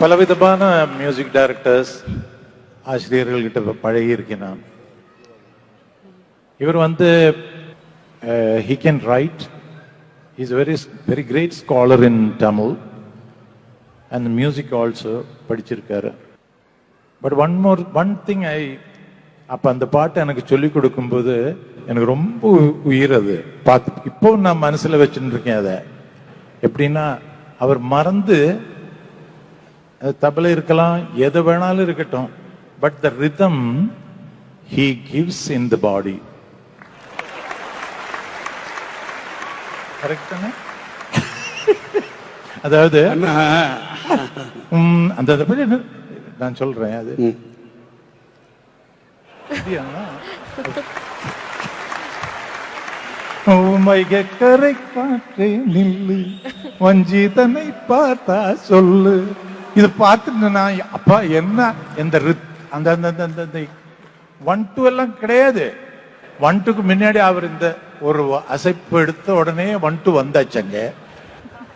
பலவிதமான music directors ஆசிரியர்கள்கிட்ட பழகி இருக்கேன் நான் இவர் வந்து he can write is very very great scholar in Tamil and music also படிச்சிருக்காரு. But one more one thing I அப்போ அந்த பாட்டை எனக்கு சொல்லி கொடுக்கும்போது எனக்கு ரொம்ப உயிர் அது. பார்த்து இப்போ நான் மனசில் வச்சுட்டு இருக்கேன் அதை. எப்படின்னா அவர் மறந்து தபலை இருக்கலாம் எது வேணாலும் இருக்கட்டும். But the rhythm he gives in the body correct அதாவது அந்த நான் சொல்றேன் அது? உமைக கரை காற்றே நில்லு வஞ்சிதனை பார்த்தா சொல்லு. இது பார்த்துட்டு நான் அப்பா என்ன? இந்த ரித்- அந்த அந்த அந்த- ஒன் டூ எல்லாம் கிடையாது. ஒன் டூக்கு முன்னாடி அவர் இந்த ஒரு அசைப்பு எடுத்த உடனே ஒன் டூ வந்தாச்சங்க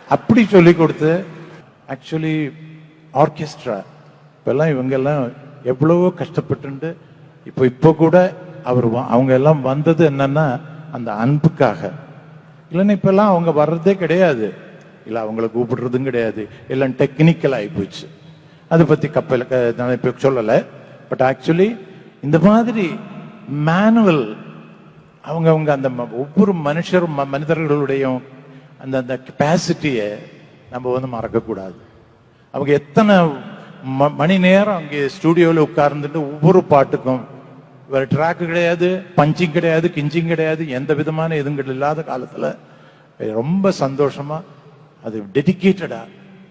அப்படி சொல்லி கொடுத்து ஆக்சுவலி ஆர்கெஸ்ட்ரா இப்பெல்லாம் இவங்க எல்லாம் எவ்வளவோ கஷ்டப்பட்டு இப்போ இப்போ கூட அவர் அவங்க எல்லாம் வந்தது என்னன்னா அந்த அன்புக்காக. இல்லைன்னா இப்பெல்லாம் அவங்க வர்றதே கிடையாது. இல்லை அவங்கள கூப்பிடுறதும் கிடையாது. எல்லாம் டெக்னிக்கல் ஆகிப்போச்சு அதை பற்றி கப்பல் நான் இப்போ சொல்லலை. பட் ஆக்சுவலி இந்த மாதிரி மேனுவல் அவங்க அவங்க அந்த ம- ஒவ்வொரு மனுஷரும் ம- மனிதர்களுடைய அந்த அந்த கெப்பாசிட்டியை நம்ம வந்து மறக்கக்கூடாது. அவங்க எத்தனை ம- மணி நேரம் அங்கே ஸ்டூடியோவில் உட்கார்ந்துட்டு ஒவ்வொரு பாட்டுக்கும் வேறு ட்ராக்கு கிடையாது பஞ்சிங் கிடையாது கிஞ்சிங் கிடையாது எந்த விதமான இதுங்கள் இல்லாத காலத்தில் ரொம்ப சந்தோஷமா அது டெடிகேட்டடா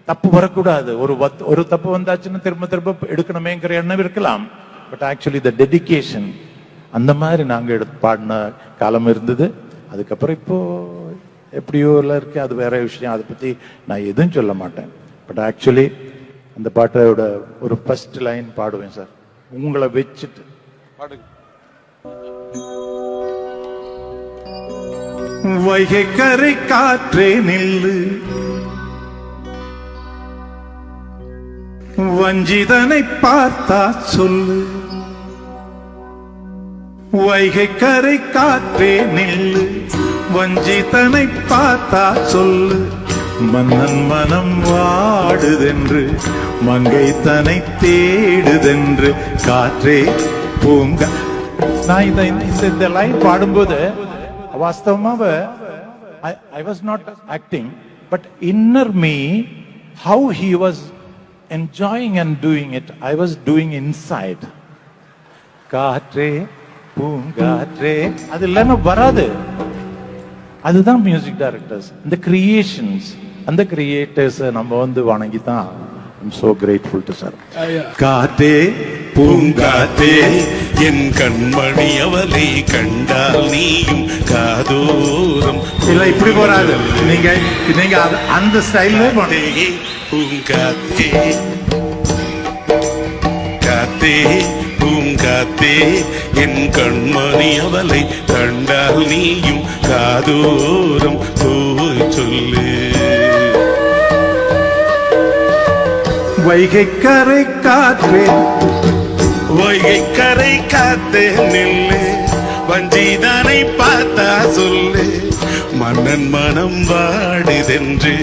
தப்பு வரக்கூடாது. ஒரு வத்- ஒரு தப்பு வந்தாச்சுன்னா திரும்ப திரும்ப எடுக்கணுமேங்கிற எண்ணம் இருக்கலாம். பட் ஆக்சுவலி த டெடிகேஷன் அந்த மாதிரி நாங்க எடுத்து பாடின காலம் இருந்தது. அதுக்கப்புறம் இப்போ எப்படியோ எல்லாம் இருக்கு. அது வேற விஷயம். அதை பத்தி நான் எதுவும் சொல்ல மாட்டேன். பட் ஆக்சுவலி அந்த பாட்டோட ஒரு ஃபர்ஸ்ட் லைன் பாடுவேன் சார். உங்களை வச்சுட்டு. பாடுங்க. வைகை கரை காற்றே நில்லு. வஞ்சிதனை பார்த்தா சொல்லு. வைகை கரை காற்றே நில்லு. வஞ்சிதனை பார்த்தா சொல்லு. மன்னன் மனம் வாடுதென்று மங்கை தனை தேடுதென்று காற்றே பூங்க. நான் இந்த- இந்த லைன் பாடும்போது வாஸ்தவமாக I was not acting but inner me how he was enjoying and doing it I was doing inside காற்றே பூங்காற்றே அது இல்லைன்னா வராது. அதுதான் மியூசிக் டைரக்டர்ஸ் இந்த கிரியேஷன்ஸ் அந்த கிரியேட்டர்ஸ் நம்ம வந்து வணங்கி தான் I'm so grateful to sir காற்றே பூங்காத்தே என் கண்மணி அவளை கண்டால் நீயும் காதோரம் இல்ல இப்படி போறாது. நீங்க நீங்க அது- அந்த ஸ்டைல்ல காத்தே, பூங்காத்தே காத்தே பூங்காத்தே என் கண்மணி அவளை கண்டால் நீயும் காதோரம் போய் சொல்லு வைகை கரை காற்றே வைகை கரை காத்து நில்லு வஞ்சிதனை பார்த்தா சொல்லு மன்னன் மனம் வாடுதென்று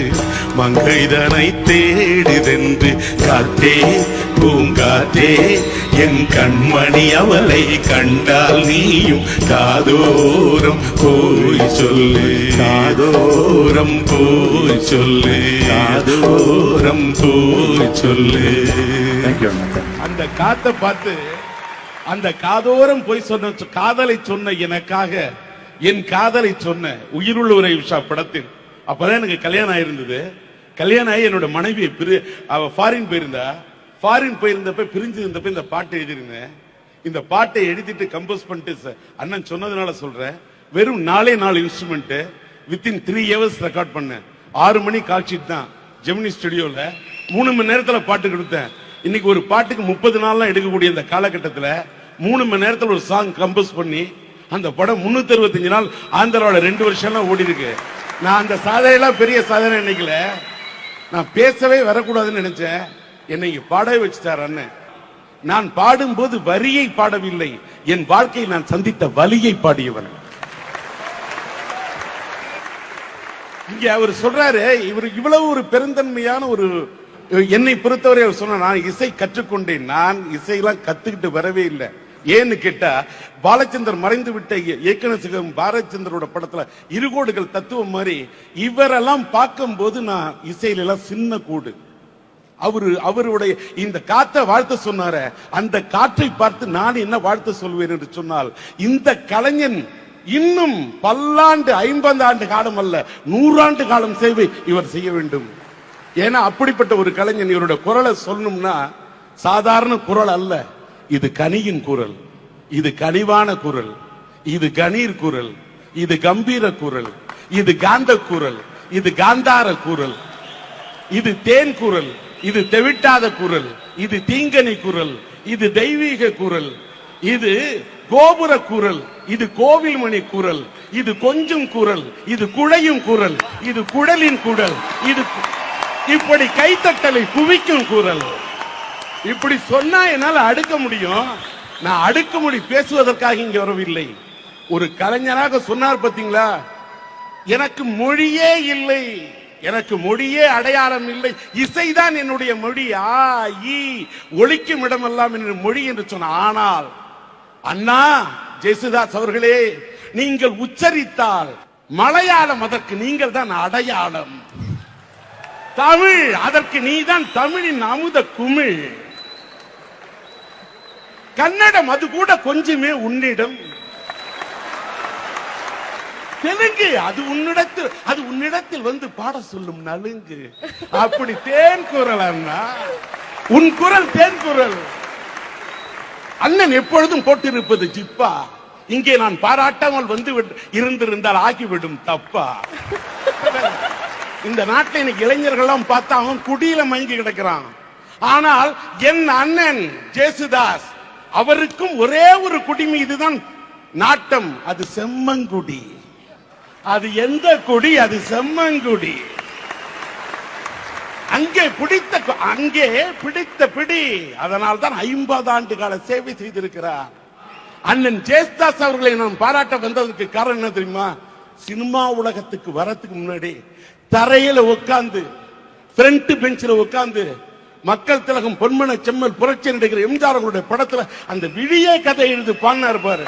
மங்கைதனை தேடுதென்று காத்தே பூங்காத்தே என் கண்மணி அவளை கண்டால் நீயும் காதோரம் போய் சொல்லு. காதோரம் போய் சொல்லு. காதோரம் போய் சொல்லு. தேங்க்யூ அந்த காத்தை பார்த்து அந்த காதோரம் போய் சொன்ன காதலை சொன்ன எனக்காக என் காதலை சொன்ன உயிருள்ளவரை உஷா படத்தில். அப்பதான் எனக்கு கல்யாணம் ஆயிருந்தது. கல்யாணம் ஆகி என்னோட மனைவியை பிரி அவ ஃபாரின் போயிருந்தா. ஃபாரின் போயிருந்தப்ப பிரிஞ்சு இருந்தப்ப இந்த பாட்டை எழுதியிருந்தேன். இந்த பாட்டை எழுதிட்டு கம்போஸ் பண்ணிட்டு அண்ணன் சொன்னதுனால சொல்றேன். வெறும் நாலே நாலு instrument within three hours record பண்ணேன். ஆறு மணி கால்ஷீட் தான். ஜெமினி ஸ்டுடியோல மூணு மணி நேரத்துல பாட்டு கொடுத்தேன். இன்னைக்கு ஒரு பாட்டுக்கு முப்பது நாள்லாம் எடுக்கக்கூடிய இந்த காலகட்டத்தில் மூணு மணி நேரத்தில் ஒரு சாங் கம்போஸ் பண்ணி அந்த படம் முன்னூத்தி அறுபத்தஞ்சு நாள் ஆந்திராவில் ரெண்டு வருஷம்லாம் ஓடி இருக்கு நான் அந்த சாதனையெல்லாம் பெரிய சாதனை நினைக்கல. நான் பேசவே வரக்கூடாதுன்னு நினைச்சேன். என்னை இங்க பாடவே வச்சுட்டார் அண்ணன். நான் பாடும்போது வரியை பாடவில்லை. என் வாழ்க்கையை நான் சந்தித்த வலியை பாடியவன். இங்க அவர் சொல்றாரு இவர் இவ்வளவு ஒரு பெருந்தன்மையான ஒரு என்னை பொறுத்தவரை அவர் சொன்ன நான் இசை கற்றுக்கொண்டேன். நான் இசையெல்லாம் கத்துக்கிட்டு வரவே இல்லை. ஏன்னு கேட்டா பாலச்சந்தர் மறைந்து விட்ட இய- இயக்குனர் சிகம் பாலச்சந்தரோட படத்துல இருகோடுகள் தத்துவம் மாதிரி இவரெல்லாம் பார்க்கும்போது நான் இசையில எல்லாம் சின்ன கூடு. அவரு அவருடைய இந்த காற்றை வாழ்த்து சொன்னார அந்த காற்றை பார்த்து நான் என்ன வாழ்த்து சொல்வேன் என்று சொன்னால் இந்த கலைஞன் இன்னும் பல்லாண்டு ஐம்பது ஆண்டு காலம் அல்ல நூறாண்டு காலம் சேவை இவர் செய்ய வேண்டும். ஏன்னா அப்படிப்பட்ட ஒரு கலைஞன் இவருடைய குரலை சொல்லணும்னா சாதாரண குரல் அல்ல. இது கனியின் குரல் இது கனிவான குரல் இது கணீர் குரல் இது கம்பீர குரல் இது காந்த குரல் இது காந்தார குரல் இது தேன் குரல் இது தெவிட்டாத குரல் இது தீங்கனி குரல் இது தெய்வீக குரல் இது கோபுர குரல் இது கோவில் மணி குரல் இது கொஞ்சம் குரல் இது குழையும் குரல் இது குடலின் குரல் இது இப்படி கைத்தட்டலை குவிக்கும் குரல் இப்படி சொன்னா என்னால் அடுக்க முடியும். நான் அடுக்குமொழி பேசுவதற்காக இங்க வரவில்லை. ஒரு கலைஞராக சொன்னார் பார்த்தீங்களா எனக்கு மொழியே இல்லை. எனக்கு மொழியே அடையாளம் இல்லை. இசைதான் என்னுடைய மொழி. ஆ ஈ ஒழிக்கும் இடமெல்லாம் என்னுடைய மொழி என்று சொன்ன ஆனால் அண்ணா ஜெயசுதாஸ் அவர்களே நீங்கள் உச்சரித்தால் மலையாளம் அதற்கு நீங்கள் தான் அடையாளம். தமிழ் அதற்கு நீதான் தமிழின் அமுத குமிழ். கன்னடம் அது கூட கொஞ்சமே உன்னிடம். தெலுங்கு அது உன்னிடத்தில் அது உன்னிடத்தில் வந்து பாட சொல்லும் நலுங்கு. அப்படி தேன் குரல் அண்ணா. உன் குரல் தேன் குரல். அண்ணன் எப்பொழுதும் போட்டிருப்பது ஜிப்பா. இங்கே நான் பாராட்டாமல் வந்து விட்டு- இருந்திருந்தால் ஆகிவிடும் தப்பா. இந்த நாட்டில் இன்னைக்கு இளைஞர்கள்லாம் பார்த்தா அவன் குடியில மயங்கி கிடக்கிறான். ஆனால் என் அண்ணன் ஜேசுதாஸ் அவருக்கும் ஒரே ஒரு குடி இதுதான் நாட்டம். அது செம்மங்குடி. அது எந்த குடி? அது செம்மங்குடி. அங்கே பிடித்த கு- அங்கே பிடித்த பிடி. அதனால் தான் ஐம்பது ஆண்டு கால சேவை செய்திருக்கிறார். அண்ணன் ஜேஸ்தாஸ் அவர்களை நான் பாராட்ட வந்ததற்கு காரணம் என்ன தெரியுமா? சினிமா உலகத்துக்கு வரத்துக்கு முன்னாடி தரையில உட்கார்ந்து ஃப்ரண்ட் பெஞ்சில் உட்கார்ந்து மக்கள் திலகம் பொன்மன செம்மல் புரட்சி நடிகர் எம்ஜிஆர் அவர்களுடைய படத்துல அந்த விழியே கதை எழுதி பாடினார் பாரு.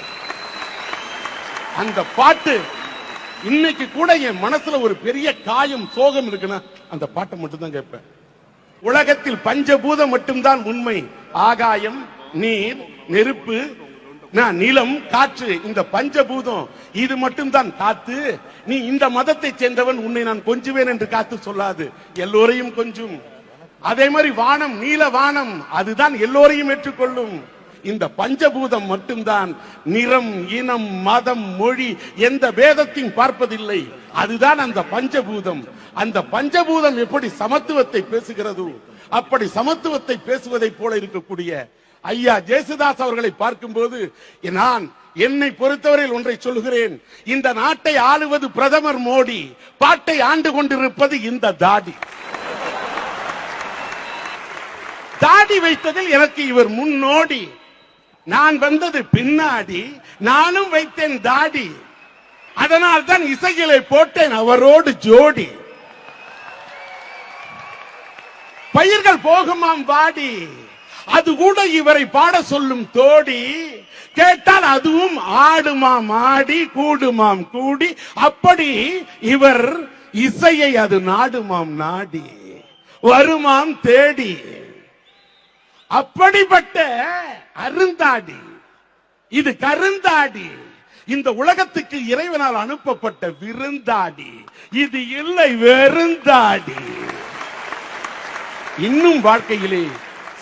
அந்த பாட்டு இன்னைக்கு கூட என் மனசுல ஒரு பெரிய காயம் சோகம் இருக்குன்னா அந்த பாட்டை மட்டும்தான் கேட்பேன். உலகத்தில் பஞ்சபூதம் மட்டும்தான் உண்மை. ஆகாயம் நீர் நெருப்பு நான் நிலம் காற்று இந்த பஞ்சபூதம் இது மட்டும்தான் காத்து. நீ இந்த மதத்தை சேர்ந்தவன் உன்னை நான் கொஞ்சுவேன் என்று காத்து சொல்லாது. எல்லோரையும் கொஞ்சும். அதே மாதிரி வானம் நீல வானம் அதுதான் எல்லோரையும் ஏற்றுக்கொள்ளும். இந்த பஞ்சபூதம் மட்டும்தான். நிறம் இனம் மதம் மொழி எந்த வேதத்தையும் பார்ப்பதில்லை. அதுதான் அந்த பஞ்சபூதம். அந்த பஞ்சபூதம் எப்படி சமத்துவத்தை பேசுகிறதோ அப்படி சமத்துவத்தை பேசுவதைப் போல இருக்கக்கூடிய ஐயா ஜேசுதாஸ் அவர்களை பார்க்கும்போது நான் என்னை பொறுத்தவரையில் ஒன்றை சொல்கிறேன் இந்த நாட்டை ஆளுவது பிரதமர் மோடி. பாட்டை ஆண்டு கொண்டிருப்பது இந்த தாடி. தாடி வைத்ததில் எனக்கு இவர் முன்னோடி. நான் வந்தது பின்னாடி நானும் வைத்தேன் தாடி. அதனால் தான் இசைகளை போட்டேன் அவரோடு ஜோடி. பயிர்கள் போகுமாம் வாடி அது கூட இவரை பாட சொல்லும் தோடி. கேட்டால் அதுவும் ஆடுமாம் ஆடி கூடுமாம் கூடி. அப்படி இவர் இசையை அது நாடுமாம் நாடி. வருமாம் தேடி. அப்படிப்பட்ட அருந்தாடி இது கருந்தாடி இந்த உலகத்துக்கு இறைவனால் அனுப்பப்பட்ட விருந்தாடி இது இல்லை வெறுந்தாடி. இன்னும் வாழ்க்கையிலே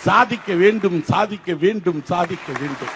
சாதிக்க வேண்டும் சாதிக்க வேண்டும் சாதிக்க வேண்டும்.